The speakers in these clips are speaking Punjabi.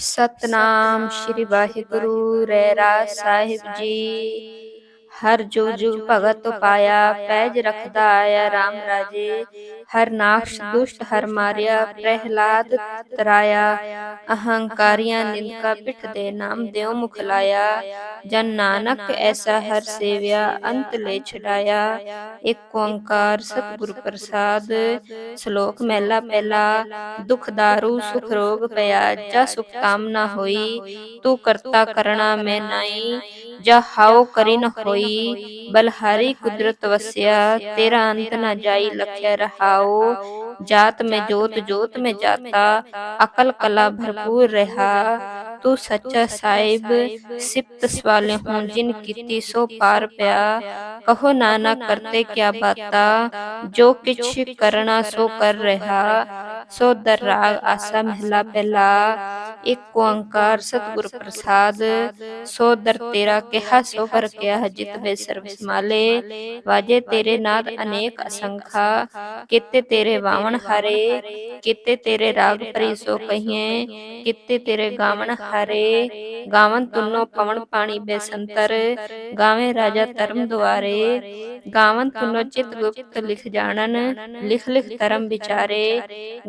ਸਤਨਾਮ ਸ੍ਰੀ ਵਾਹਿਗੁਰੂ ਰਹਿਰਾ ਸਾਹਿਬ ਜੀ। ਹਰ ਜੁਗ ਜੁਗ ਭਗਤ ਪਾਇਆ ਪੈਜ ਰਖਦਾ ਆਇਆ RAM ਰਾਜੇ। ਹਰ ਨਾਖਸ਼ ਦੁਸ਼ਟ ਹਰ ਮਾਰਿਆ ਪ੍ਰਹਿਲਾਦ ਤਰਾਇਆ। ਅਹੰਕਾਰੀਆਂ ਨਿੰਦਕਾ ਪਿਠ ਦੇ ਨਾਮ ਦਿਓ ਮੁਖ ਲਾਇਆ। ਜਨ ਨਾਨਕ ਐਸਾ ਹਰ ਸੇਵਿਆ ਅੰਤ ਲੈ ਛਡਾਇਆ। ਇੱਕ ਓੰਕਾਰ ਸਤਿਗੁਰ ਪ੍ਰਸਾਦ। ਸ਼ਲੋਕ ਮਹਿਲਾ ਪਹਿਲਾ। ਦੁਖ ਦਾਰੂ ਸੁਖ ਰੋਗ ਪਿਆ। ਜਾ ਸੁਖ ਕਾਮਨਾ ਹੋਈ। ਤੂੰ ਕਰਤਾ ਕਰਣਾ ਮੈਂ ਨਾਈ ਜਾ ਹਾਉ ਕਰੀ ਨ ਹੋਈ। ਬਲਹਾਰੀ ਕੁਦਰਤ ਵਸਿਆ। ਤੇਰਾ ਅੰਤ ਨ ਜਾਈ ਲਖਿਆ ਰਹਾਉ ਜਾਤ ਮੈਂ ਜੋਤ ਜੋਤ ਮੈਂ ਜਾਤਾ ਅਕਲ ਕਲਾ ਭਰਪੂਰ ਰਹਾ। ਤੂੰ ਸੱਚਾ ਸਾਹਿਬ, ਸਿਫਤ ਸਵਾਲੇ ਹੁਣ ਜਿਨ ਕੀਤੀ, ਸੋ ਪਾਰ ਪਿਆ। ਕਹੋ ਨਾਨਾ ਕਰਤੇ ਕਿਆ ਬਾਤਾ? ਜੋ ਕਿਛ ਕਰਨਾ, ਸੋ ਕਰ ਰਹਾ। ਸੋ ਦਰ ਆਸਾ, ਮਹਿਲਾ, ਪਹਿਲਾ। ਇੱਕ ਓੰਕਾਰ, ਸਤਿਗੁਰ ਪ੍ਰਸਾਦ। ਸੋ ਦਰ ਤੇਰਾ ਕਿਹਾ, ਸੋ ਕਰ ਕਿਆ ਜਿਤ ਵੇ ਸਰਬ ਸਮਾਲੇ ਵਾਜੇ ਤੇਰੇ ਨਾਦ ਅਨੇਕ ਅਸੰਖਾ। ਕਿਤੇ ਤੇਰੇ ਵਾਵਣ ਹਰੇ। ਕਿਤੇ ਤੇਰੇ ਰਾਗ ਪਰੀ ਸੋ ਕਹੀਏ ਕਿਤੇ ਤੇਰੇ ਗਾਵਣ ਹਰੇ, ਗਾਵਨ ਤੁਨੋ ਪਵਨ ਪਾਣੀ ਬੇਸੰਤਰ, ਗਾਵੇਂ ਰਾਜਾ ਧਰਮ ਦੁਆਰੇ, ਗਾਵਨ ਤੁਨੋ ਚਿਤ ਗੁਪਤ ਲਿਖ ਜਾਣਨ, ਲਿਖ ਲਿਖ ਧਰਮ ਵਿਚਾਰੇ,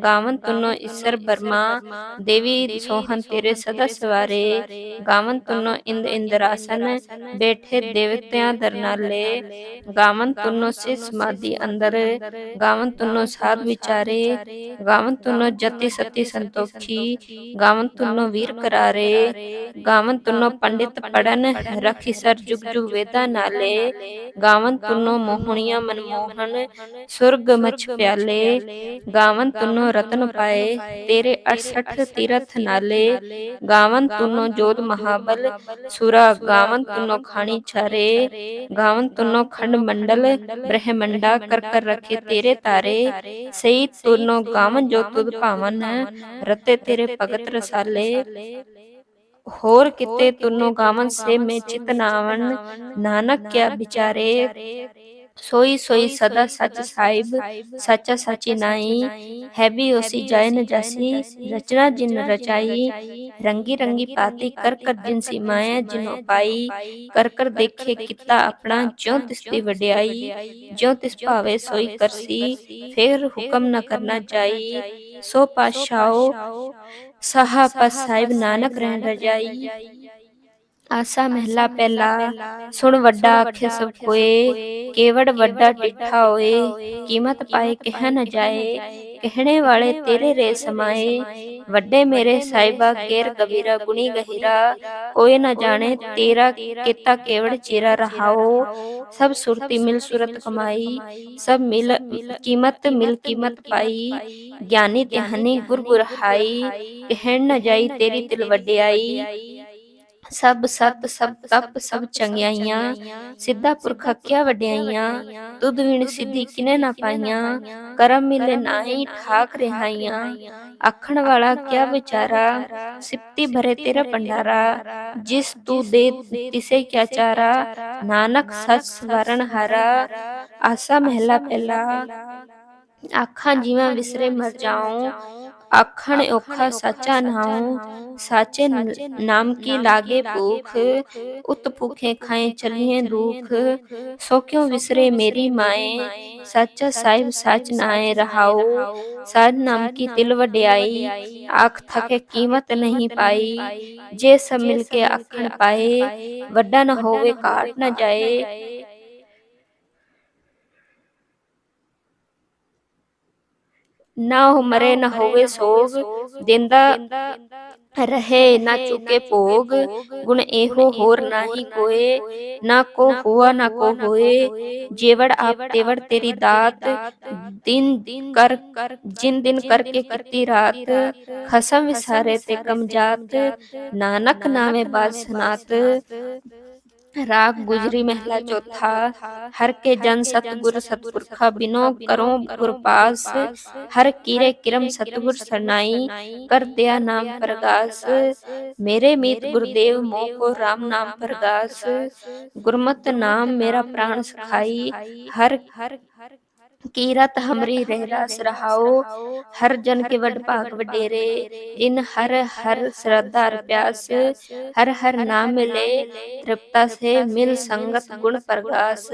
ਗਾਵਨ ਤੁਨੋ ਈਸ਼ਰ ਬਰਮਾ, ਦੇਵੀ ਸੋਹਨ ਤੇਰੇ ਸਦਾ ਸਵਾਰੇ, ਗਾਵਨ ਤੁਨੋ ਇੰਦ ਇੰਦਰਾਸਨ ਬੈਠੇ ਦੇਵਤਿਆਂ ਦਰਨਾਲੇ, ਗਾਵਨ ਤੁਨੋ ਸੇ ਸਮਾਧੀ ਅੰਦਰ, ਗਾਵਨ ਤੁਨੋ ਸਾਧ ਵਿਚਾਰੇ, ਗਾਵਨ ਤੁਨੋ ਜਤੀ ਸਤੀ ਸੰਤੋਖੀ, ਗਾਵਨ ਤੁਨੋ ਵੀਰ ਕਰਾਰੇ ਗਾਵਨ ਤੁਨੋ ਪੰਡਿਤ ਪੜਨ, ਰਖੀ ਸਰ ਜੁਗ ਜੁਗ ਵੇਦਾਂ ਨਾਲੇ, ਗਾਵਨ ਤੁਨੋ ਮੋਹਣੀਆਂ ਮਨਮੋਹਨ, ਸੁਰਗ ਮਛ ਪਿਆਲੇ, ਗਾਵਨ ਤੁਨੋ ਰਤਨ ਪਾਏ, ਤੇਰੇ 68 ਤੀਰਥ ਨਾਲੇ, ਗਾਵਨ ਤੁਨੋ ਜੋਤ ਮਹਾਬਲ, ਸੁਰਾ ਗਾਵਨ ਤੁਨੋ ਖਾਣੀ ਛਾਰੇ, ਗਾਵਨ ਤੁਨੋ ਖੰਡ ਮੰਡਲ, ਬ੍ਰਹਮੰਡਾ ਕਰ ਕਰ ਰਖੇ ਤੇਰੇ ਤਾਰੇ ਸਈ ਤੁਨੋ ਗਾਵਨ ਜੋ ਤੁਧ ਭਾਵਨ, ਰਤੇ ਤੇਰੇ ਭਗਤ ਰਸਾਲੇ ਹੋਰ ਕਿਤੇ ਤੁਨੋ ਗਾਵਨ ਸੇ ਮੈਂ ਚਿਤ ਨਾਵਨ ਨਾਨਕ ਕਿਆ ਵਿਚਾਰੇ। ਸੋਈ ਸੋਈ ਸਦਾ ਸਚ ਸਾਹਿਬ ਸੱਚਾ ਸਚੀ ਨਾਈ ਹੈ ਵੀ ਉਸੀ ਜਾਇ ਨ ਜਾਸੀ ਰਚਨਾ ਜਿਨ ਰਚਾਈ ਰੰਗੀ ਰੰਗੀ ਪਾਤੀ ਕਰ ਕਰ ਜਿਨ ਸੀਮਾਇਆ ਜਿਨੋ ਪਾਈ ਕਰ ਕਰ ਦੇਖੇ ਕੀਤਾ ਆਪਣਾ ਜਿਉ ਤਿਸ ਦੀ ਵਡਿਆਈ ਜਿਉ ਤਿਸ ਭਾਵੇ ਸੋਈ ਕਰਸੀ ਫੇਰ ਹੁਕਮ ਨ ਕਰਨਾ ਜਾਈ ਸੋ ਪਾਸ਼ਾਓ ਸਹਾ ਪਸ ਸਾਹਿਬ ਨਾਨਕ ਰਹਿਣ ਰਜਾਈ ਆਸਾ ਮਹਿਲਾ ਪਹਿਲਾ ਸੁਣ ਵੱਡਾ ਆਖੇ ਸਭ ਕੋਏ ਕੇਵੜ ਵੱਡਾ ਟਿੱਠਾ ਹੋਏ ਕੀਮਤ ਪਾਏ ਕਹਿ ਨ ਜਾਏ ਕਹਿਣੇ ਵਾਲੇ ਤੇਰੇ ਰੇ ਸਮਾਏ ਵੱਡੇ ਮੇਰੇ ਸਾਹਿਬਾ ਕੇਰ ਕਬੀਰਾ ਗੁਣੀ ਗਹਿਰਾ ਕੋਈ ਨ ਜਾਣੇ ਤੇਰਾ ਕੀਤਾ ਕੇਵੜ ਚਿਰਾ ਰਹਾਓ ਸਭ ਸੁਰਤੀ ਮਿਲ ਸੁਰਤ ਕਮਾਈ ਸਭ ਮਿਲ ਕੀਮਤ ਮਿਲ ਕੀਮਤ ਪਾਈ ਗਿਆਨੀ ਧਿਆਨੀ ਗੁਰ ਗੁਰ ਹਾਈ ਕਹਿਣ ਨ ਜਾਈ ਤੇਰੀ ਤਿਲ ਵਡਿਆਈ ਸਭ ਸਤ ਸਭ ਤਪ ਸਭ ਚੰਗਿਆਈਆਂ ਸਿੱਧਾ ਪੁਰਖਾ ਕਿਆ ਵਡਿਆਈਆਂ ਤੁਧ ਵਿਣ ਸਿੱਧੀ ਕਿਨੇ ਨਾ ਪਾਈਆਂ ਕਰਮ ਮਿਲੇ ਨਾਹੀ ਠਾਕ ਰਹਾਈਆਂ ਆਖਣ ਵਾਲਾ ਕਿਆ ਵਿਚਾਰਾ ਸਿਪਤੀ ਭਰੇ ਤੇਰਾ ਭੰਡਾਰਾ ਜਿਸ ਤੂੰ ਦੇ ਤਿਸੇ ਕਿਆ ਚਾਰਾ ਨਾਨਕ ਸਚ ਸਵਰਨ ਹਾਰਾ ਆਸਾ ਮਹਿਲਾ ਪਹਿਲਾ ਆਖਾਂ ਜਿਵੇਂ ਵਿਸਰੇ ਮਰ ਜਾਉ ਆਖਣ ਔਖਾ ਸਾਚਾ ਨਾਉ, ਸਾਚੇ ਨਾਮ ਕੀ ਲਾਗੇ ਭੂਖ, ਉਤ ਭੁਖੇ ਖਾਏ ਚਲੀਏ ਦੁਖ। ਸੋ ਕਿਉ ਵਿਸਰੇ ਮੇਰੀ ਮਾਏ, ਸੱਚਾ ਸਾਹਿਬ ਸੱਚ ਨਾਏ ਰਹਾਉ। ਸਾਧ ਨਾਮ ਕੀ ਤਿਲ ਵਡਿਆਈ, ਆਖ ਥਕੇ ਕੀਮਤ ਨਹੀਂ ਪਾਈ। ਜੇ ਸਭ ਮਿਲ ਕੇ ਆਖਣ ਪਾਏ, ਵੱਡਾ ਨਾ ਹੋਵੇ ਕਾਟ ਨਾ ਜਾਏ। ਨਾ ਹੋ ਮਰੇ ਨਾ ਹੋਵੇ ਸੋਗ ਦਿੰਦਾ ਰਹੇ ਨਾ ਚੁਕੇ ਭੋਗ ਗੁਣ ਇਹੋ ਹੋਰ ਨਾਹੀ ਕੋਏ ਨਾ ਕੋ ਹੁਆ ਨਾ ਕੋ ਹੋਏ ਜੇਵੜ ਆਪ ਤੇਵੜ ਤੇਰੀ ਦਾਤ ਦਿਨ ਕਰ ਜਿਨ ਦਿਨ ਕਰਕੇ ਕੀਤੀ ਰਾਤ ਖਸਮ ਵਿਸਾਰੇ ਤੇ ਕਮ ਜਾਤ ਨਾਨਕ ਨਾਵੇਂ ਬਾਦ ਸਨਾਤ ਰਾਗ ਗੁਜਰੀ ਮਹਿਲਾ ਚੌਥਾ ਹਰ ਕੇ ਜਨ ਸਤਗੁਰ ਸਤਪੁਰਖਾ ਬਿਨੋ ਕਰੋ ਗੁਰ ਪਾਸ ਹਰ ਕੀਰੇ ਕਿਰਮ ਸਤਗੁਰ ਸਰਨਾਈ ਕਰ ਦਿਆ ਨਾਮ ਪ੍ਰਗਾਸ ਮੇਰੇ ਮੀਤ ਗੁਰਦੇਵ ਮੋਹ ਕੋ RAM ਨਾਮ ਪ੍ਰਗਾਸ ਗੁਰਮਤਿ ਨਾਮ ਮੇਰਾ ਪ੍ਰਾਣ ਸਖਾਈ ਹਰ ਕੀਰਤ ਹਮਰੀ ਰਹਿ ਰਸ ਰਹਾਉ ਹਰ ਜਨ ਕੇ ਵਡ ਭਾਗ ਵਡੇਰੇ ਜਿਨ ਹਰ ਹਰ ਸ਼ਰਧਾ ਅਰ ਪਿਆਸ ਹਰ ਹਰ ਨਾਮ ਮਿਲੇ ਤ੍ਰਿਪਤਾ ਸੇ ਮਿਲ ਸੰਗਤ ਗੁਣ ਪ੍ਰਗਾਸ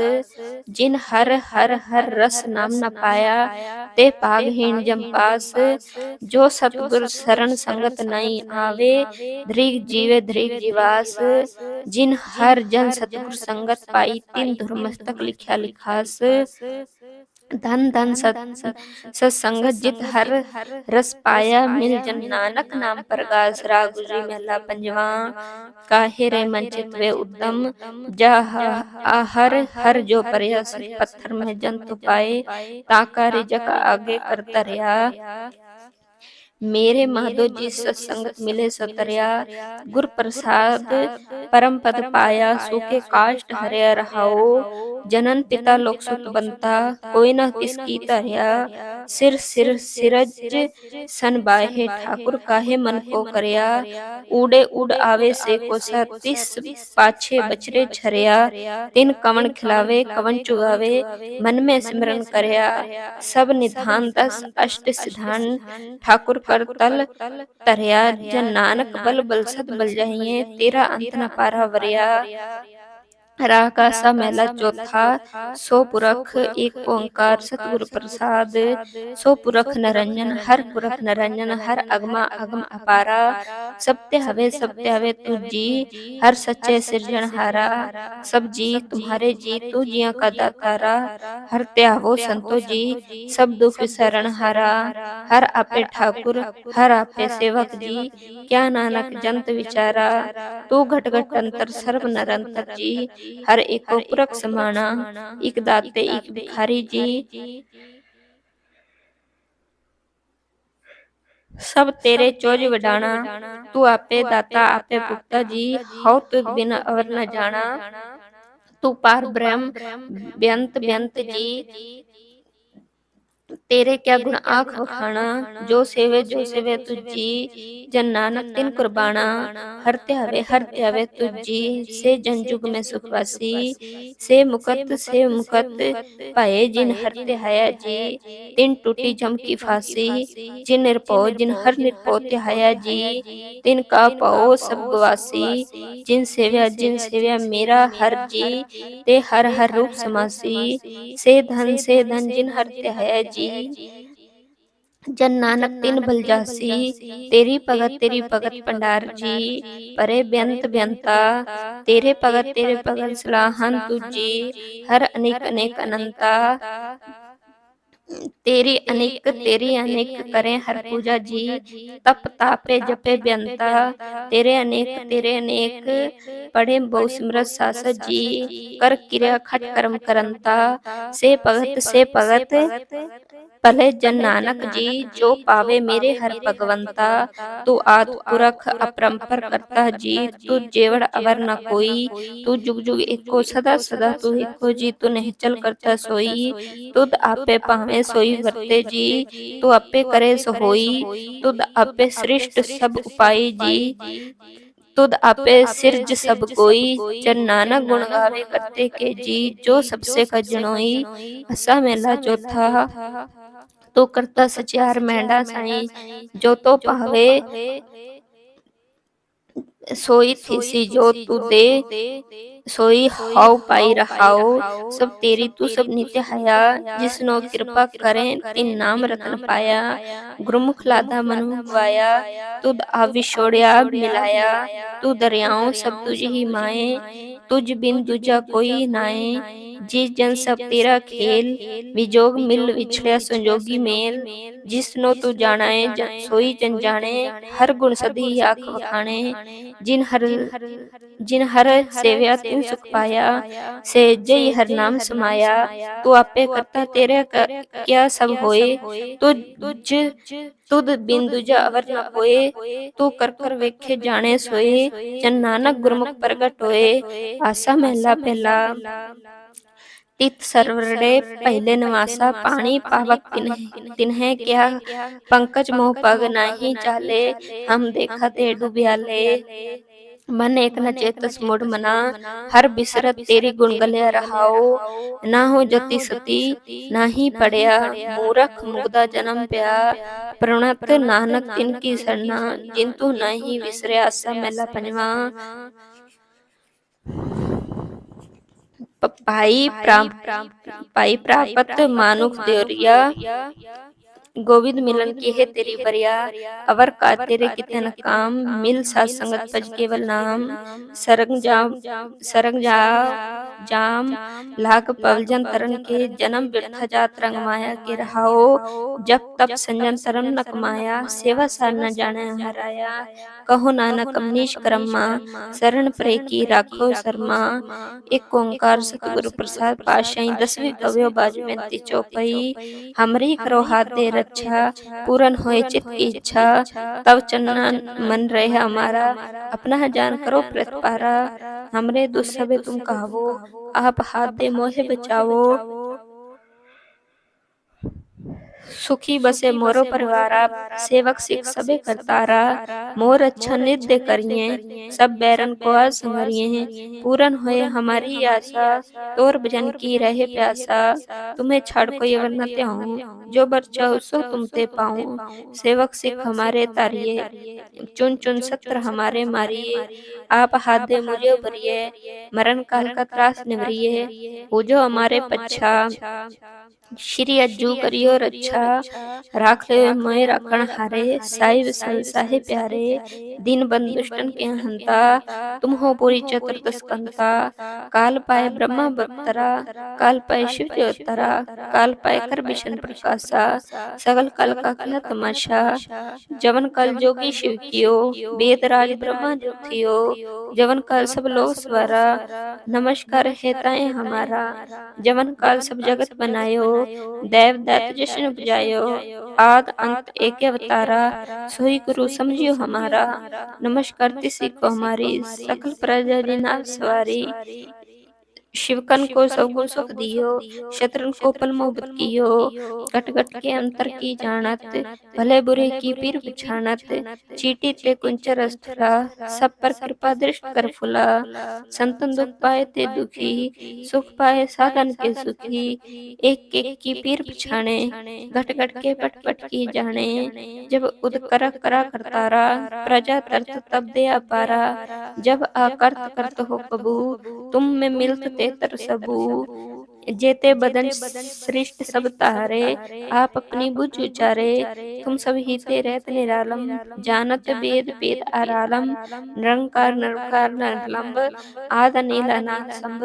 ਜਿਨ ਹਰ ਹਰ ਹਰ ਰਸ ਨਾਮ ਨ ਪਾਇਆ ਤੇ ਭਾਗਹੀਣ ਜਮ ਪਾਸ ਜੋ ਸਤਿਗੁਰ ਸਰਣ ਸੰਗਤ ਨਹੀਂ ਆਵੇ ਧ੍ਰਿਗ ਜੀਵੇ ਧ੍ਰਿਗ ਜਿਵਾਸ ਜਿਨ ਹਰ ਜਨ ਸਤਿਗੁਰ ਸੰਗਤ ਪਾਈ ਤਿਨ ਧੁਰ ਮਸਤਕ ਲਿਖਿਆ ਲਿਖਾਸ ਧਨ ਧਨ ਸਤ ਸੰਗਤ ਜਿਤ ਹਰ ਰਸ ਪਾਇਆ ਮਿਲ ਜਨ ਨਾਨਕ ਨਾਮ ਪ੍ਰਗਾਸ ਰਾਗ ਗੁਜਰੀ ਮਹਲਾ ਪੰਜਵਾ, ਕਾਹੇ ਰੇ ਮਨ ਚਿਤ ਉਦਮ, ਜਾ ਹਰ ਹਰ ਜੋ ਪਰਿਆ ਸਿਰ ਪੱਥਰ ਮੈਂ ਜੰਤੁ ਪਾਏ ਤਾਕਾ ਰਿਜਕ ਆਗੇ ਕਰ ਧਰਿਆ। ਮੇਰੇ ਮਾਧੋ ਜੀ ਸਤ ਸੰਗਤ ਮਿਲੇ ਸਤਰਿਆ ਗੁਰ ਪ੍ਰਸਾਦ ਪਰਮ ਪਦ ਪਾਇਆ ਸੂਕੇ ਕਾਸ਼ਟ ਹਰਿਆ ਰਹਾਉ ਜਨਨ ਪਿਤਾ ਲੋਕ ਸੁਤ ਬੰਤਾ ਕੋਈ ਨਾ ਕਿਸ ਕੀ ਧਰਿਆ ਸਿਰ ਸਿਰ ਸਿਰਜ ਸਨ ਬਾਹੇ ਠਾਕੁਰ ਕਾਹੇ ਮਨ ਕੋ ਕਰਿਆ ਊੜੇ ਉਡ ਆਵੇ ਸੇ ਕੋ ਸਰ ਤਿਸ ਪਾਛੇ ਬਚਰੇ ਛਰਿਆ ਤਿਨ ਕਵਣ ਖਿਲਾਵੇ ਕਵਣ ਚੁਗਾਵੇ ਮਨ ਮੈਂ ਸਿਮਰਨ ਕਰਿਆ ਸਭ ਨਿਧਾਨ ਦਸ ਅਸ਼ਟ ਸਿਧਾਨ ਠਾਕੁਰ ਕਰ ਤਲ ਧਰਿਆ ਜਨ ਨਾਨਕ ਬਲ ਬਲ ਸਦ ਬਲ ਜਾਈਏ ਤੇਰਾ राह का सा मेला चौथा सो पुरख एक ओंकार सतगुरु प्रसाद सो पुरख नरंजन हर पुरख नरंजन हर अगमा अगम अपारा सत्य हवे सत्य हवे तू जी हर सच्चे सृजन हारा सब जी तुम्हारे जी तू तो तो जिया का दातारा हर त्यावो संतो जी सब दुख शरण हारा हर आपे ठाकुर हर आपे सेवक जी क्या नानक जंत विचारा तू घट घट अंतर सर्व नरंतर जी। ਹਰ ਏਕੋ ਪੁਰਖ ਸਮਾਣਾ ਇਕ ਦਾਤੇ ਇਕ ਭਿਖਾਰੀ ਜੀ। ਸਭ ਤੇਰੇ ਚੋਜ ਵਡਾਣਾ ਤੂੰ ਆਪੇ ਦਾਤਾ ਆਪੇ ਭੁਗਤਾ ਜੀ ਹਉ ਤੁਧ ਬਿਨ ਅਵਰ ਨ ਜਾਣਾ। ਤੂੰ ਪਾਰ ਬ੍ਰਹਮ ਬੇਅੰਤ ਬੇਅੰਤ ਜੀ। ਤੇਰੇ ਕਿਆ ਗੁਣ ਆਖ ਵਖਾਣਾ ਜੋ ਸੇਵੇ ਜੋ ਸੇਵੇ ਤੁਜੀ ਜਨ ਨਾਨਕ ਤਿਨ ਕੁਰਬਾਨਾ ਹਰ ਧਿਆਵੇ ਹਰ ਧਿਆਵੇ ਤੁਜੀ ਸੇ ਜਨ ਜੁਗ ਮੈਂ ਸੁਖ ਵਾਸੀ ਸੇ ਮੁਕਤ ਸੇ ਮੁਕਤ ਭਏ ਜਿਨ ਹਰ ਧਿਆਇਆ ਜੀ ਤਿਨ ਟੂਟੀ ਜਮ ਕੀ ਫਾਸੀ ਜਿਨ ਨਿਰਭਉ ਜਿਨ ਹਰ ਨਿਰਭਉ ਧਿਆਇਆ ਜੀ ਤਿਨ ਕਾ ਪਾਉ ਸਭ ਗਵਾਸੀ ਜਿਨ ਸੇਵਿਆ ਜਿਨ ਸੇਵਿਆ ਮੇਰਾ ਹਰ ਜੀ ਤੇ ਹਰ ਹਰ ਰੂਪ ਸਮਾਸੀ ਸੇ ਧਨ ਸੇ ਧਨ ਜਿਨ ਹਰ ਧਿਆਇਆ ਜੀ ਜਨ ਨਾਨਕ ਤਿਨ ਬਲ ਜਾਸੀ। ਤੇਰੀ ਭਗਤ ਤੇਰੀ ਭਗਤ ਭੰਡਾਰ ਜੀ। ਪਰੇ ਬੇਅੰਤ ਬੇਅੰਤਾ ਤੇਰੇ ਭਗਤ ਤੇਰੇ ਭਗਤ ਸਲਾਹਨ ਤੁਜੀ। ਹਰ ਅਨੇਕ ਅਨੇਕ ਅਨੰਤਾ। ਤੇਰੀ ਅਨੇਕ ਤੇਰੀ ਅਨੇਕ ਕਰੇ ਹਰ ਪੂਜਾ ਜੀ ਤਪ ਤਾਪੇ ਜਪੇ ਬੇਅੰਤਾ ਤੇਰੇ ਅਨੇਕ ਤੇਰੇ ਅਨੇਕ ਪੜੇ ਬਹੁ ਸਿਮਰਤ ਸਾਸ ਜੀ ਕਰ ਕਿਰਿਆ ਖਟ ਕਰਮ ਕਰੰਤਾ ਸੇ ਭਗਤ ਸੇ ਭਗਤ ਭਲੇ ਜਨ ਨਾਨਕ ਜੀ, ਜੋ ਪਾਵੇ ਮੇਰੇ ਹਰ ਭਗਵੰਤਾ, ਤੂੰ ਆਦ ਪੁਰਖ ਅਪਰੰਪਰ ਕਰਤਾ ਜੀ, ਤੂੰ ਜੇਵੜ ਅਵਰ ਨ ਕੋਈ, ਤੂੰ ਜੁਗ ਜੁਗ ਏਕੋ ਸਦਾ ਸਦਾ ਤੂੰ ਏਕੋ ਜੀ, ਤੂੰ ਨਿਹਚਲ ਕਰਤਾ ਸੋਈ, ਤੁਧ ਆਪੇ ਭਾਵੇਂ ਸੋਈ ਵਰਤੇ ਜੀ, ਤੂੰ ਆਪੇ ਕਰੇ ਸੋ ਹੋਈ ਤੁਧ ਆਪੇ ਸ੍ਰਿਸ਼ਟ ਸਭ ਉਪਾਈ ਜੀ ਤੁਧ ਆਪੇ ਸਿਰਜ ਸਭ ਕੋਈ ਜਨ ਨਾਨਕ ਗੁਣ ਗਾਵੇ ਕਰਤੇ ਕੇ ਜੀ ਜੋ ਸਭ ਸੇ ਕਜਣੋਈ ਅਸਾ ਮੇਲਾ ਚੌਥਾ ਤੋ ਕਰਤਾ ਸਚਿਆਰ ਮੈਂਡਾ ਸਾਈ ਜੋ ਤੋ ਸੋਈ ਥੀਸੀ ਜੋ ਤੂ ਤੂੰ ਸਭ ਨਿਤ ਹਇਆ ਜਿਸਨੋ ਕਿਰਪਾ ਕਰੇ ਤਿਨ ਨਾਮ ਰਤਨ ਪਾਇਆ ਗੁਰਮੁਖ ਲਾਦਾ ਮਨੁ ਗਵਾਇਆ ਤੁਧ ਆਵਿਛੋੜਿਆ ਮਿਲਾਇਆ ਤੂ ਦਰਿਆਉ ਸਭ ਤੁਝ ਹੀ ਮਾਏ ਤੁਝ ਬਿਨ ਦੂਜਾ ਕੋਈ ਨਾਏ ਜਿਸ ਜਨ ਸਭ ਤੇਰਾ ਖੇਲ ਵਿਜੋਗ ਮਿਲ ਵਿਛੜਿਆ ਸੰਜੋਗੀ ਮੇਲ ਜਿਸਨੋ ਤੂੰ ਜਾਣਾਏ ਜਨ ਸੋਈ ਜਨ ਜਾਣੇ ਹਰ ਗੁਣ ਸਦੀ ਆਖ ਵਖਾਣੇ ਜਿਨ ਹਰ ਜਿਨ ਹਰ ਸੇਵਿਆ ਤਿਨ ਸੁਖ ਪਾਇਆ ਸੇ ਜਈ ਹਰ ਨਾਮ ਸਮਾਇਆ ਤੂੰ ਆਪੇ ਕਰਤਾ ਤੇਰੇ ਕਿਆ ਸਭ ਹੋਏ ਤੁਝ ਤੁਧ ਬਿਨ ਦੂਜਾ ਅਵਰ ਨ ਹੋਏ ਤੂੰ ਕਰ ਕਰ ਵੇਖੇ ਜਾਣੇ ਸੋਏ ਜਨ ਨਾਨਕ ਗੁਰਮੁਖ ਪ੍ਰਗਟ ਹੋਏ ਆਸਾ ਮਹਿਲਾ ਪਹਿਲਾ ਤਿਤ तित सर्वरे पहले निवासा पानी पावक तिन्हे क्या पंकज मोह पग नाही जाले हम देखा ते डुबियाले मन एक न चेतस मुड मना हर बिसरत तेरी गुणगलिया रहाओ ना हो जति सती नाही पड़या मूरख मुगदा जन्म प्या प्रणत नानक तिनकी सरना जिंतु नाही विसरया सा मेला पंजवा ਭਾਈ ਪ੍ਰਾਪਤ ਮਨੁਖ ਦਿਉਰੀਆ गोविंद मिलन की है तेरी बरिया अवर का तेरे कितन काम मिल साथ संगत पज केवल नाम सरंग जाम सरंग जा जाम लाग पवजन तरन के जन्म बिरथा जात रंग माया के रहाओ जब तब संजन तरन न कमाया सेवा सार न जाने हराया कहो नानक अमनीश करम्मा शरण प्रे की राखो शर्मा एक ओंकार सतगुरु प्रसाद पाशाई दसवीं कव्यो बाज बेनती चौपई हमरी करो हाथ दे रक्षा पूरन होए चित की इच्छा। तब चन्ना मन रहे हमारा। अपना जान करो प्रतिपारा। हमरे दुस्सबे तुम कहो आप हाथ दे मोहे बचाओ सुखी बसे मोरो परिवारा सेवक सिख सबे करतारा मोर अच्छा नित्य करिए सब बैरन को आज संवरिए पूरन होए हमारी आशा तोर भजन की रहे प्यासा। तुम्हें छाड़ को ये वरना त्याऊं जो बर चाहो सो तुम ते पाऊँ। सेवक सिख हमारे तारिये चुन चुन सत्र हमारे मारिए। आप हाथ दे मुझे भरिए मरण काल का त्रास निवरिए पूजो हमारे पच्छा। श्री अज्जू करियो रक्षा राख ले मोय राखण हारे, साहिब संसाहे प्यारे, दिन बंद दुष्टन के हंता तुम हो पूरी चतुर्दश कंता काल पाए ब्रह्मा बप्तरा काल पाए शिव ज्योतरा काल पाए कर विष्णु प्रकाशा सगल कल का किया तमाशा, जवन कल जोगी शिव कियो, वेद राज ब्रह्मा जो थियो, जवन काल सब लोग स्वरा, नमस्कार है हमारा, जवन काल सब जगत बनायो देव दैत जशन उपजायो आद अंत एक अवतारा सोई गुरु समझियो हमारा नमस्कार तिसी को हमारी सकल प्रजा जी नाम सवारी शिवकन को सगुण सुख दियो शत्रुन को पल मोहब्बत कियो घट घट के अंतर की जानत भले बुरे की पीर पिछानत चीटी ते कुंचर अस्थरा सब पर कृपा दृष्ट कर फुला संतन दुख पाए ते दुखी सुख पाए साधन के सुखी एक एक की पीर पिछाने घट घट के पट पट की जाने जब उद कर करा करतारा प्रजा तरत तब दे अपारा जब आकर्त करत हो कबू तुम में मिलत ते तर सबू जेते बदन सृष्ट सब तारे आप अपनी बुझ उचारे तुम सब ही ते रहत निरालम जानत वेद वेद आरालम निरंकार निरंकार नरलंब आद नीला नाथ संभ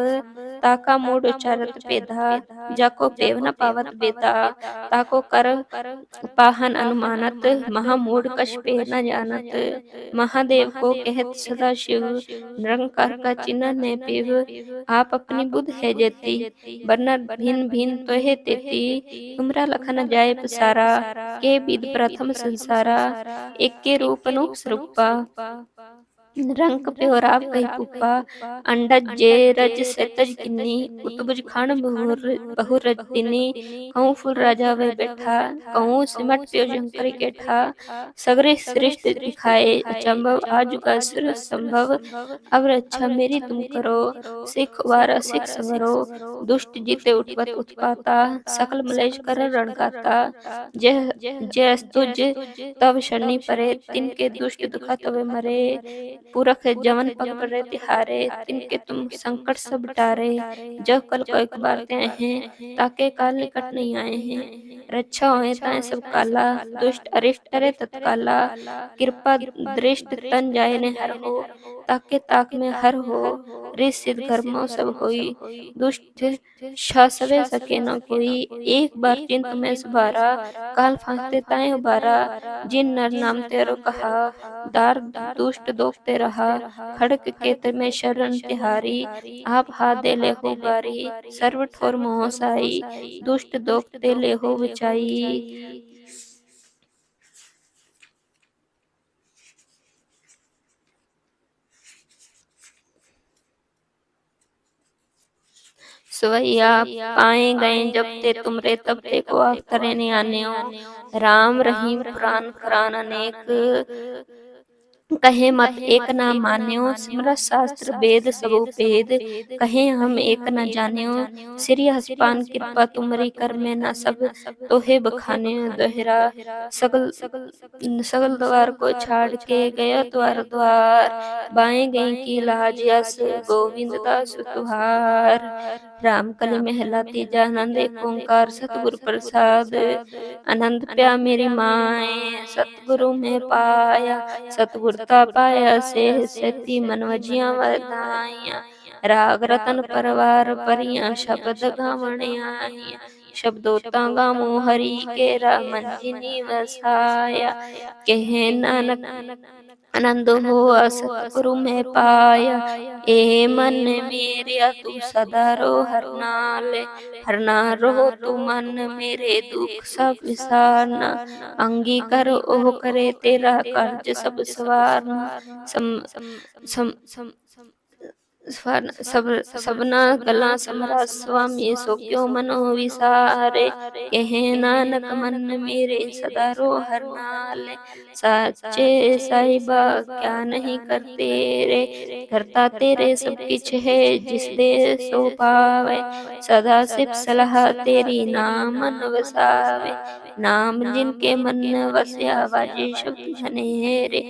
ताका मूड उचारत पेधा जाको पेव न पावत बेता ताको कर पाहन अनुमानत महामूड कश पे न जानत महादेव को कहत सदा शिव निरंकार का चिन्ह ने पिव आप अपनी बुद्ध है जेती वरना भिन्न भिन्न तो है तेती तुमरा लखन जाय पसारा के विद प्रथम संसारा एक के रूप नु स्वरूपा ਰੰਗ ਪਿਓਰਾ ਕਈ ਕੁਪਾ ਅੰਡਜ ਜੇ ਰਜ ਸਤਜ ਕਿੰਨੀ ਕੁਤਬਜ ਖਾਨ ਬਹੁਰ ਬਹੁਰ ਰਜ ਤਿਨੀ ਕਉ ਫੁਲ ਰਾਜਾ ਵੇ ਬੈਠਾ ਕਉ ਸਿਮਟ ਪਿਓ ਜੰਕਰ ਕੇਠਾ, ਸਗਰੇ ਸ੍ਰਿਸ਼ਟ ਦਿਖਾਏ ਅਚੰਭਵ ਆਜੁਗਾ ਸਿਰ ਸੰਭਵ ਅਬ ਰੱਛਾ ਮੇਰੀ ਤੁਮ ਕਰੋ, ਸਿਖ ਵਾਰਾ ਸਿਖ ਸਵਰੋ ਦੁਸ਼ਟ ਜੀਤੇ ਉਠਵਤ ਉਤਪਾਤਾ, ਸਕਲ ਮਲੇਸ਼ ਕਰ ਰਣਕਾਤਾ ਜੇ ਜੇ ਤੁਜ ਤਬ ਸ਼ਨੀ ਪਰੇ, ਤਿਨ ਕੇ ਦੁਸ਼ਟ ਦੁਖਾ ਤਵੇ ਮਰੇ मरे पुरख जवन पग पड़े तिहारे तिनके तुम संकट सब टारे जब कल को एक बार ते हैं ताके काल निकट नहीं आए हैं। रक्षा होए ताए सब काला दुष्ट अरिष्ट अरे तत्काला। कृपा दृष्ट तन जाए ने हर हो ताके ताक में हर हो। रिस सिद्ध कर्मों सब होई दुष्ट छा सवे सके न कोई। एक बार चिंत में सुभारा काल फांसते ताए उबारा। जिन नर नाम तेरो कहा दार दुष्ट दोखते रहा। खड़क केत में शरण तिहारी। आप हाथ दे ले हो बारी सर्व ठोर मोह साई दुष्ट दोखते ले हो बचाई सवैया पाए गए जब ते तुमरे तब ते को अवतरे ने आने हो राम रहीम प्राण पुराण अनेक। कहे मत एक ना मान्यो सिमरत शास्त्र वेद सबो भेद कहे हम एक न जान्यो श्री हसपान कृपा तुमरी कर में न सब तोहे बखाने दोहरा सगल सगल द्वार को छाड़ के गया द्वार द्वार बाएं गई की लाज यस गोविंद दास तुहार राम कली महला तीजा आनंद एक ओंकार सतगुरु प्रसाद आनंद प्या मेरी माए सतगुरु में पाया सतगुरता તથા પાયા સેહ સેતી મનવજિયા વર્ધાયા રાગ રતન પરવાર પરિયા શબ્દ ગામણ્યા शब्दों तांगा मोहरी के रामन जिनी वसाया कहे नानक ਆਨੰਦ ਹੋਆ ਸਤਿਗੁਰੂ ਮੈਂ ਪਾਇਆ। ਏ ਮਨ ਮੇਰਿਆ ਤੂੰ ਸਦਾ ਰੋ ਹਰ ਨਾਲ ਹਰ ਨਾਲ ਰੋ ਤੂੰ ਮਨ ਮੇਰੇ ਦੁੱਖ ਸਭ ਵਿਸਾਰਨਾ। ਅੰਗੀ ਕਰ ਉਹ ਕਰੇ ਤੇਰਾ ਕਰਜ ਸਭ ਸਵਾਰਨਾ। ਸਮ ਸਮ ਸਭ ਸਭਨਾ ਗਲਾਂ ਸਮਰਾ ਸੁਆਮੀ ਸੋ ਕਿਉ ਮਨੋ ਵਿਸਾਰੇ। ਕਹੇ ਨਾਨਕ ਮਨ ਮੇਰੇ ਸਦਾ ਰੋ ਹਰ ਨਾਲ ਸਾਚੇ ਸਾਹਿਬਾ, ਕਿਆ ਨਹੀਂ ਕਰਤੇ ਰੇ। ਕਰਤਾ ਤੇਰੇ ਸਭ ਕਿਛ ਹੈ, ਜਿਸ ਦੇ ਸੋ ਪਾਵੇ ਸਦਾ ਸਿਫ ਸਲਾਹ ਤੇਰੀ ਨਾਮ ਵਸਾਵੇ ਨਾਮ ਜਿਨ ਕੇ ਮਨ ਵਸਿਆ ਵਾਜੇ ਸ਼ਬਦ ਜਨੇਰੇ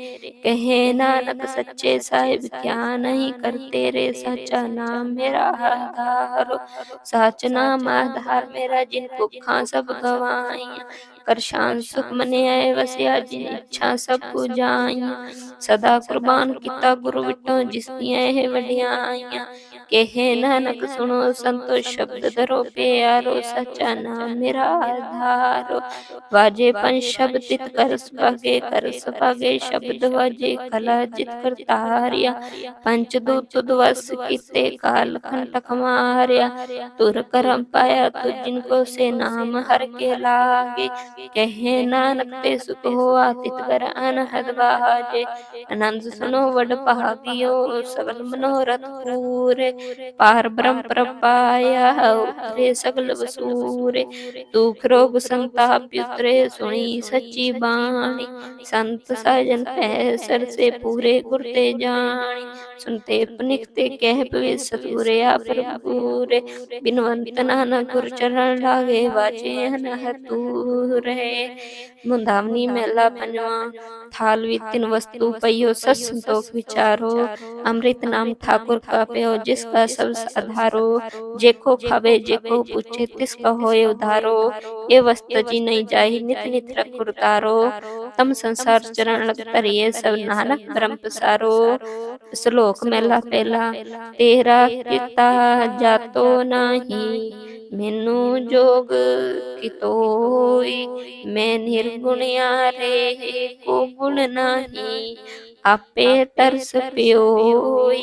ਕਹੇ ਨਾਨਕ ਸੱਚੇ ਸਾਹਿਬ ਕਿਆ ਨਹੀਂ ਕਰਤੇ ਰੇ? ਸੱਚਾ ਨਾਮ ਮੇਰਾ ਆਧਾਰ ਸੱਚ ਨਾਮ ਆਧਾਰ ਮੇਰਾ ਜਿਨ ਭੁੱਖਾਂ ਸਭ ਗਵਾਈਆਂ। ਕਰ ਸ਼ਾਨ ਸੁਖ ਮਨਿਆਏ ਵਸਿਆ ਜਿਨ ਇੱਛਾ ਸਭ ਕੋ ਜਾਈਆਂ। ਸਦਾ ਕੁਰਬਾਨ ਕੀਤਾ ਗੁਰੂ ਵਿਟੋ ਜਿਸ ਦੀਆਂ ਇਹ ਵਡਿਆਈਆਂ। કહે નાનક સુણો સંતો શબ્દ ધરો પ્યારો સચા નામ મેરા આધારો વાજે પણ શબ્દિત કર સ્વાગે કર સ્વાગે શબ્દ વાજે કલાજિત કરતા હાર્યા પંચદૂત દ્વસ કીતે કાલ ખંડક માર્યા તુર કરમ પાયા તુ જિનકો સે નામ હર કે લાગે કહે નાનક તે સુખ હોવા તિત કર અનહદ વાજે આનંદ સુનો વડ પહાગિયો સગલ મનોરથ પૂરે ਪਾਰ ਬ੍ਰਹਮ ਪ੍ਰਪਾਇਆ ਉਤਰੇ ਸਗਲ ਵਸੂਰੇ ਦੁਖ ਰੋਗ ਸੰਤਾਪ ਉਤਰੇ ਸੁਣੀ ਸੱਚੀ ਬਾਣੀ। ਸੰਤ ਸਾਜਨ ਪੈ ਸਰ ਸੇ ਪੂਰੇ ਗੁਰ ਤੇ ਜਾਣੀ। सुनते पनिखते कह पवे सतगुरे आप प्रभुरे। बिनवंत नाना गुर चरण लागे वाचे हन तूरे मुंदावनी मेला पंजवा थाल वितिन वस्तु पयो सत संतोख विचारो। अमृत नाम ठाकुर का पयो जिसका सब आधारो। जेको खावे जेको पूछे, तिसका होए उधारो। ये वस्तु जी नहीं जाही, नित नित रख उतारो। ਤਮ ਸੰਸਾਰ ਚਰਨ ਲਗ ਭਰੀਏ ਸਭ ਨਾਨਕ ਬ੍ਰਹਮ ਪਸਾਰੋ ਸ਼ਲੋਕ ਮਹਿਲਾ ਪਹਿਲਾ ਤੇਰਾ ਕੀਤਾ ਜਾਤੋ ਨਾਹੀ ਮੈਨੂੰ ਜੋਗ ਕਿਤੋਈ ਮੈਂ ਨਿਰਗੁਣਿਆ ਰੇ ਕੋ ਗੁਣ ਨਾਹੀ ਆਪੇ ਤਰਸ ਪਿਓਈ